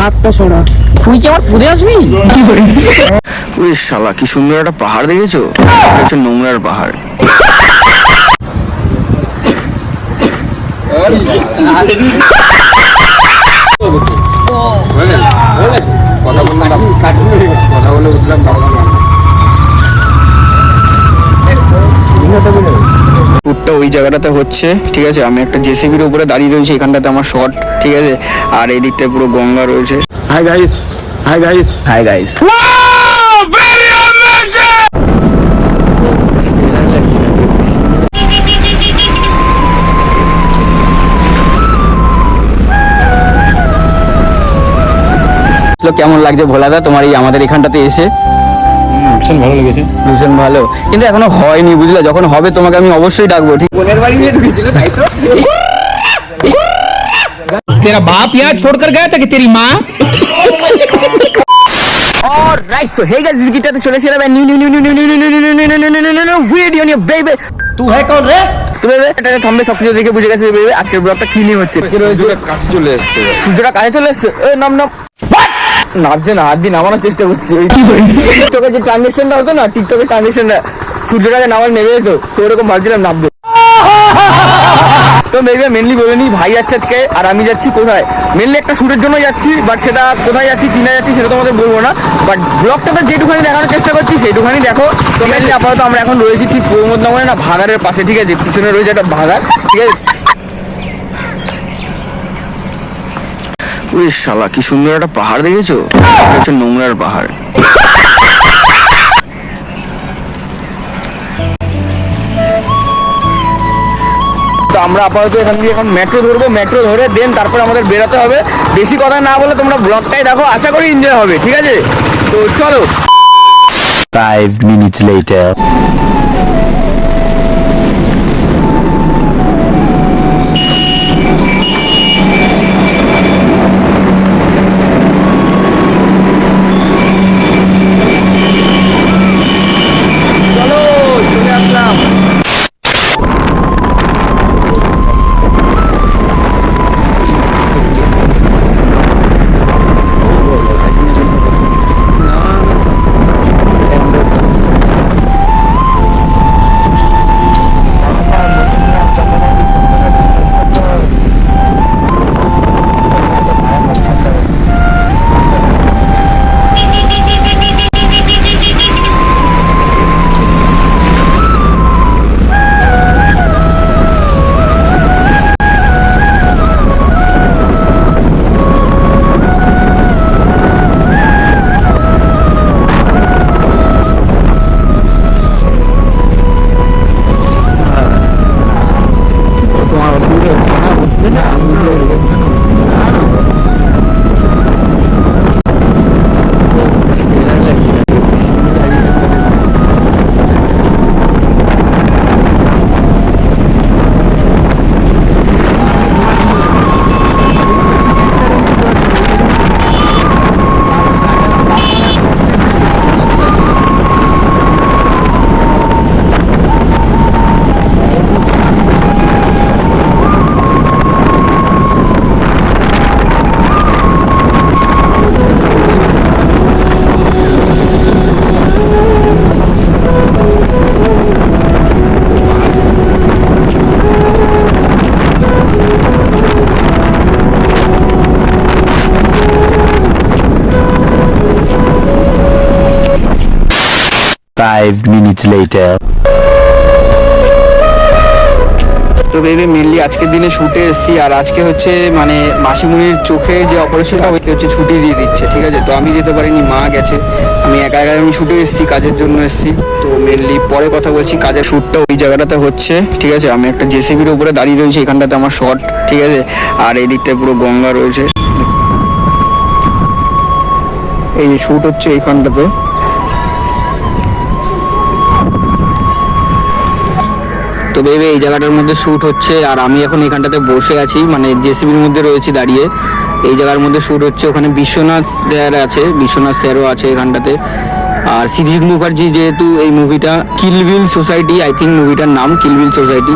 হাতটা সরা তুই কি আমার পরে আসবি? ওই শালা কি সুন্দর একটা পাহাড় দেখেছ? হচ্ছে নোংরার পাহাড়। ট্যুরটা ওই জায়গাটাতে হচ্ছে ঠিক আছে? আমি একটা জেসিবির উপরে দাঁড়িয়ে রয়েছি এখানটাতে আমার শট ঠিক আছে? আর এই দিকটায় পুরো গঙ্গা রয়েছে। Hi guys hi guys hi guys কেমন লাগছে ভোলাদা তোমার এই আমাদের এখানটাতে এসে? ভীষণ ভালো লেগেছে ভীষণ ভালো কিন্তু এখনো হয়নি বুঝলে যখন হবে তোমাকে আমি অবশ্যই ডাকবো ঠিক বোনের বাড়ি নিয়ে ঢুকেছিল তাই তো तेरा बाप यहाँ छोड़कर गया था कि तेरी माँ और राइट सो हे गाइस इस गिटार चले चला new new new new new new new new new new new new new new video নিয়ে বেবে तू है कौन रे তো বেবে এটা থামবে সব কিছু দেখে বুঝে গেছে বেবে আজকের ব্লগটা কি নিয়ে হচ্ছে কাছে চলে এসছে সূর্যটা কাছে চলে এসছে এ নাম নাম নামছে না হাত দিয়ে নামানোর চেষ্টা করছি। ওই টিকটকে যে ট্রানজেকশনটা হতো না টিকটকের ট্রানজেকশনটা সূর্যটাকে নামার নেমে যেত তো ওরকম ভাবছিলাম নামবে। তো মেবি মেনলি বলে নি ভাই যাচ্ছে আজকে, আর আমি যাচ্ছি কোথায়? মেনলি একটা শ্যুটের জন্য যাচ্ছি বাট সেটা কোথায় যাচ্ছি, কিনা যাচ্ছি, সেটা তোমাদের বলব না। বাট ব্লগটাতে যেটুখানি দেখানোর চেষ্টা করছি, সেইটুখানি দেখো। তো মেনলি আপাতত আমরা এখন রয়েছি ঠিক প্রমোদনগরে না ভাগারের পাশে, ঠিক আছে? পিছনে রয়েছে একটা ভাগার ঠিক আছে? ওই শালা, কি সুন্দর একটা পাহাড় দেখেছ? হচ্ছে নোংরার পাহাড়। তো আমরা আপাতত এখান দিয়ে এখন মেট্রো ধরবো মেট্রো ধরে দেন তারপর আমাদের বেরোতে হবে। বেশি কথা না বলে তোমরা ব্লগটাই দেখো, আশা করি এনজয় হবে, ঠিক আছে? তো চলো। Five minutes later. Five minutes later. তো বেবি মেনলি আজকের দিনে শুটে এসেছি আর আজকে হচ্ছে মানে মাসিমুনির চোখে যে অপারেশনটা ওকে হচ্ছে ছুটি দিয়ে দিচ্ছে, ঠিক আছে? তো আমি যেতে পারিনি, মা গেছে। আমি একা একা আমি শুটে এসেছি, কাজের জন্য এসেছি। তো মেনলি পরে কথা বলছি, কাজের শ্যুটটা ওই জায়গাটাতে হচ্ছে, ঠিক আছে? আমি একটা জেসিবির উপরে দাঁড়িয়ে রয়েছি, এখানটাতে আমার শট ঠিক আছে? আর এই দিকটায় পুরো গঙ্গা রয়েছে। এই যে শ্যুট হচ্ছে এইখানটাতে। তো ভেবে এই জায়গাটার মধ্যে শ্যুট হচ্ছে আর আমি এখন এখানটাতে বসে আছি মানে জেসিবির মধ্যে রয়েছি দাঁড়িয়ে। এই জায়গার মধ্যে শ্যুট হচ্ছে, ওখানে বিশ্বনাথ স্যার আছে, বিশ্বনাথ স্যারও আছে এখানটাতে। আর সিদ্ধিত মুখার্জি যেহেতু এই মুভিটা কিলবিল সোসাইটি আই থিঙ্ক মুভিটার নাম কিলবিল সোসাইটি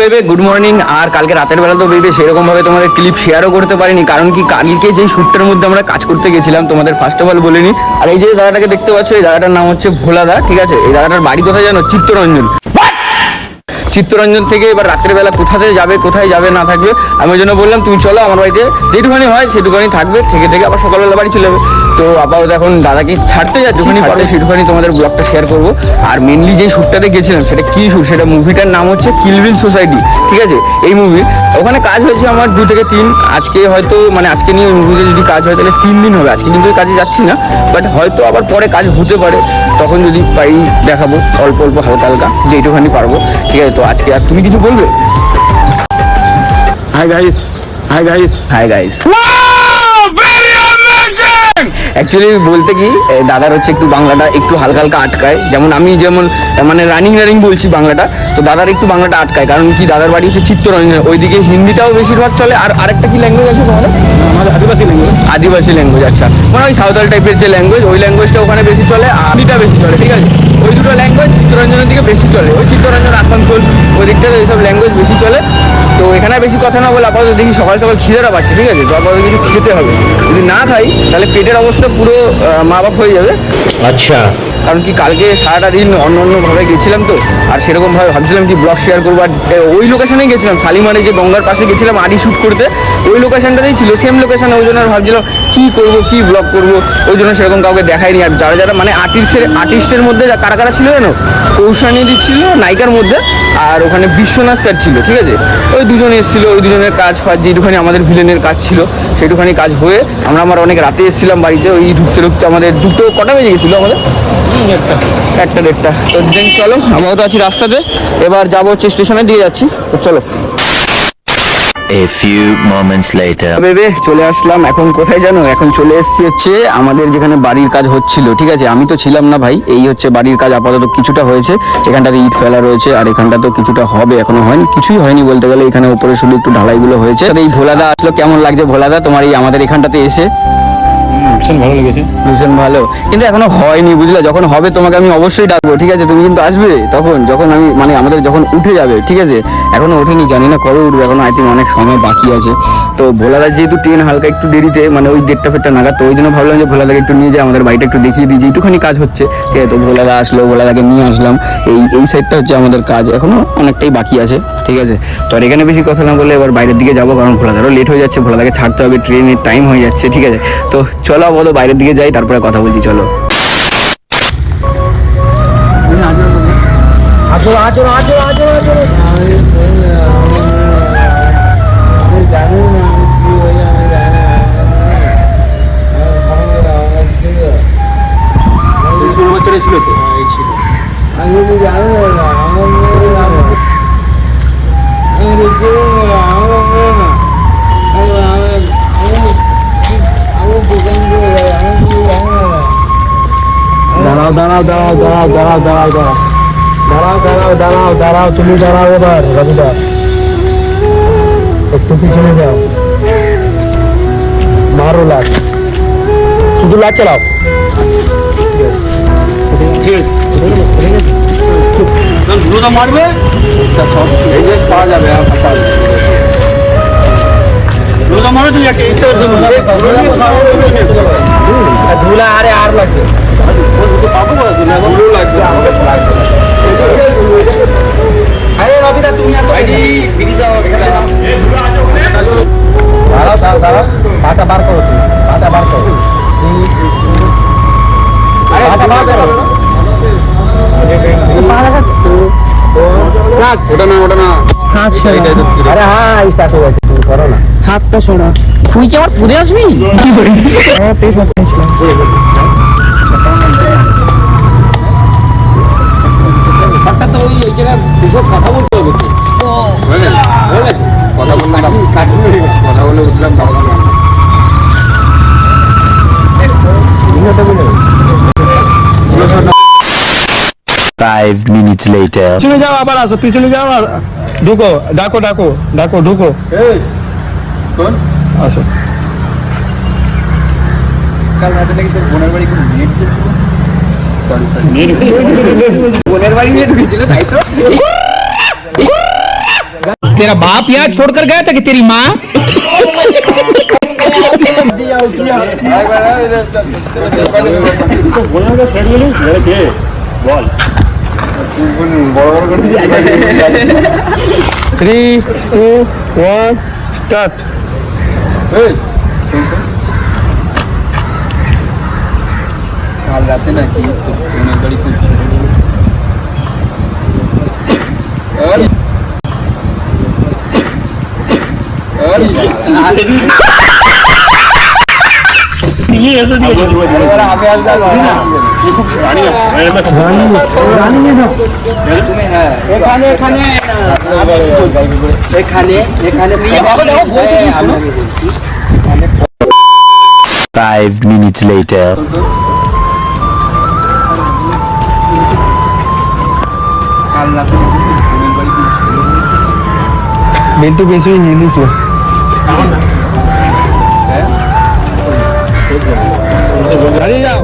বেবে গুড মর্নিং আর কালকে রাতের বেলা তো বেবে সেরকম ভাবে তোমাদের ক্লিপ শেয়ারও করতে পারিনি কারণ কি কালকে যেই শ্যুটটার মধ্যে আমরা কাজ করতে গেছিলাম তোমাদের ফার্স্ট অফ অল বলিনি। আর এই যে দাদাটাকে দেখতে পাচ্ছ এই দাদাটার নাম হচ্ছে ভোলাদা ঠিক আছে? এই দাদাটার বাড়ি কোথায় জানো? চিত্তরঞ্জন। চিত্তরঞ্জন থেকে এবার রাত্রের বেলা কোথাতে যাবে কোথায় যাবে না থাকবে আমি ওই জন্য বললাম তুমি চলো আমার বাড়িতে যেটুখানি হয় সেটুখানি থাকবে থেকে থেকে আবার সকালবেলা বাড়ি চলে যাবে। তো আপাতত এখন দাদাকে ছাড়তে যাচ্ছি পারে সেটুখানি তোমাদের ব্লগটা শেয়ার করব। আর মেনলি যে শ্যুটটাতে গেছিলাম সেটা কি শ্যুট সেটা মুভিটার নাম হচ্ছে কিলবিল সোসাইটি ঠিক আছে? এই মুভি ওখানে কাজ হয়েছে আমার দু থেকে তিন আজকে হয়তো মানে আজকে নিয়ে ওই মুভিতে যদি কাজ হয় তাহলে তিন দিন হবে। আজকে কিন্তু ওই কাজে যাচ্ছি না বাট হয়তো আবার পরে কাজ হতে পারে। তখন যদি পাই দেখাবো অল্প অল্প হালকা হালকা যেটুখানি পারব ঠিক আছে? তো আজকে আর তুমি কিছু বলবে? Hi guys hi guys hi guys actually বলতে কি দাদার হচ্ছে একটু বাংলাটা একটু হালকা হালকা আটকায়। যেমন আমি যেমন মানে রানিং রানিং বলছি বাংলাটা তো দাদার একটু বাংলাটা আটকায়। কারণ কি দাদার বাড়ি হচ্ছে চিত্তরঞ্জন। ওইদিকে হিন্দিটাও বেশিরভাগ চলে। আর আরেকটা কি ল্যাঙ্গুয়েজ আছে তোমাদের? আমাদের আদিবাসী ল্যাঙ্গুয়েজ আদিবাসী ল্যাঙ্গুয়েজ আচ্ছা। মানে ওই সাঁওতাল টাইপের যে ল্যাঙ্গুয়েজ ওই ল্যাঙ্গুয়েজটা ওখানে বেশি চলে আদিটা বেশি চলে ঠিক আছে? ওই দুটো ল্যাঙ্গুয়েজ চিত্তরঞ্জনের দিকে বেশি চলে। ওই চিত্তরঞ্জন আসানসোল ওই দিকটাতে এইসব ল্যাঙ্গুয়েজ বেশি চলে। তো এখানে বেশি কথা না বলে আপাতত দেখি সকাল সকাল খিদেটা পাচ্ছে ঠিক আছে? তো আপাতত কিছু খেতে হবে। যদি না খাই তাহলে পেটের অবস্থা পুরো মা বাপ হয়ে যাবে। আচ্ছা। কারণ কি কালকে সারাটা দিন অন্য অন্যভাবে গেছিলাম তো আর সেরকমভাবে ভাবছিলাম কি ব্লগ শেয়ার করব আর ওই লোকেশানেই গেছিলাম শালিমারে যে গঙ্গার পাশে গেছিলাম আড়ি শ্যুট করতে ওই লোকেশানটাতেই ছিল সেম লোকেশানে ওই জন্য আর ভাবছিলাম কী করব, কী ব্লগ করব? ওই জন্য সেরকম কাউকে দেখাইনি। আর যারা যারা মানে আর্টিস্টের আর্টিস্টের মধ্যে কারা কারা ছিল জানো? কৌশানিদি ছিল, নায়িকার মধ্যে, আর ওখানে বিশ্বনাথ স্যার ছিল, ঠিক আছে? ওই দুজন এসেছিল, ওই দুজনের কাজ ফাজ যেটুখানি আমাদের ভিলেনের কাজ ছিল, সেটুখানি কাজ হয়ে আমরা আমার অনেক রাতে এসেছিলাম বাড়িতে, ওই ঢুকতে ঢুকতে আমাদের দুটো কটা বেজে গেছিল আমাদের? একটা দেড়টা। তো চলো আমরাও তো আছি রাস্তাতে। এবার যাব হচ্ছে স্টেশনে দিয়ে যাচ্ছি। তো চলো। A few moments later. বেবে, চলে আসলাম। এখন কোথায় জানো? এখন চলে এসেছি হচ্ছে আমাদের যেখানে বাড়ির কাজ হচ্ছিল, ঠিক আছে? আমি তো ছিলাম না ভাই, এই হচ্ছে বাড়ির কাজ আপাতত কিছুটা হয়েছে। এখানটাতে ইট ফেলা রয়েছে, আর এখানটা তো কিছুটা হবে, এখনও হয়নি, কিছুই হয়নি বলতে গেলে। এখানে উপরে শুধু একটু ঢালাইগুলো হয়েছে। এই ভোলাদা আসলো, কেমন লাগছে ভোলাদা? তোমার এই আমাদের এখানটাতে এসে। ভীষণ ভালো লেগেছে। ভীষণ ভালো। কিন্তু এখনও হয়নি, বুঝলে? যখন হবে তোমাকে আমি অবশ্যই ডাকবো, ঠিক আছে? তুমি কিন্তু আসবে তখন, যখন আমি মানে আমাদের যখন উঠে যাবে, ঠিক আছে? এখনও ওঠেনি, জানি না কবে উঠবে, এখন আই থিঙ্ক অনেক সময় বাকি আছে। তো ভোলাদা যেহেতু ট্রেন হালকা একটু দেরিতে মানে ওই দেড়টা ফেরটা নাগাদ, তো ওই জন্য ভাবলাম যে ভোলাদাকে একটু নিয়ে যাই, আমাদের বাড়িটা একটু দেখিয়ে দিই যেটুখানি কাজ হচ্ছে। ঠিক আছে, তো ভোলাদা আসলো, ভোলাদাকে নিয়ে আসলাম। এই এই সাইডটা হচ্ছে আমাদের কাজ, এখনও অনেকটাই বাকি আছে, ঠিক আছে? তো আর এখানে বেশি কথা না বলে এবার বাইরের দিকে যাব, কারণ ভোলাদারও লেট হয়ে যাচ্ছে, ভোলাদাকে ছাড়তে হবে ট্রেনের টাইম হয়ে যাচ্ছে, ঠিক আছে? তো চলো আপাতত বাইরের দিকে যাই, তারপরে কথা বলছি, চলো। দাঁড়াও দাঁড়াও দাঁড়াও দাঁড়াও দাঁড়াও দাঁড়াও দাঁড়াও। দাঁড়াও দাঁড়াও দাঁড়াও দাঁড়াও তুমি দাঁড়াও এবার রবিদা। একটু পিছনে যাও। মারো লাট শুধু লাট চালাও। মারবে? আচ্ছা এই যে পাওয়া যাবে ধুলা মারো তুই একটা ধুলা আরে আর লাগবে। হাতটা শোনা তুই কি আমার পুরে আসবি? ওই ওই জায়গায় এসব কথা বলতে হবে তো গেছে গেছে কথা বললাম কথা বলে উঠলাম Five minutes later. পিছনে যাও আবার আসো পিছনে যাও আর ঢুকো ডাকো ডাকো ডাকো ঢুকো। কোন আসো। কাল রাতে নাকি তোর বোনের বাড়ি কোনো নেট तेरा बाप यार छोड़कर गया था कि तेरी माँ? थ्री टू वन स्टार्ट बाल रहते ना कि तो उन्हें बड़ी कुछ Five minutes later ছেড়ে দিল মিন্টু বেশি হিলিস হ্যাঁ দাঁড়িয়ে যাও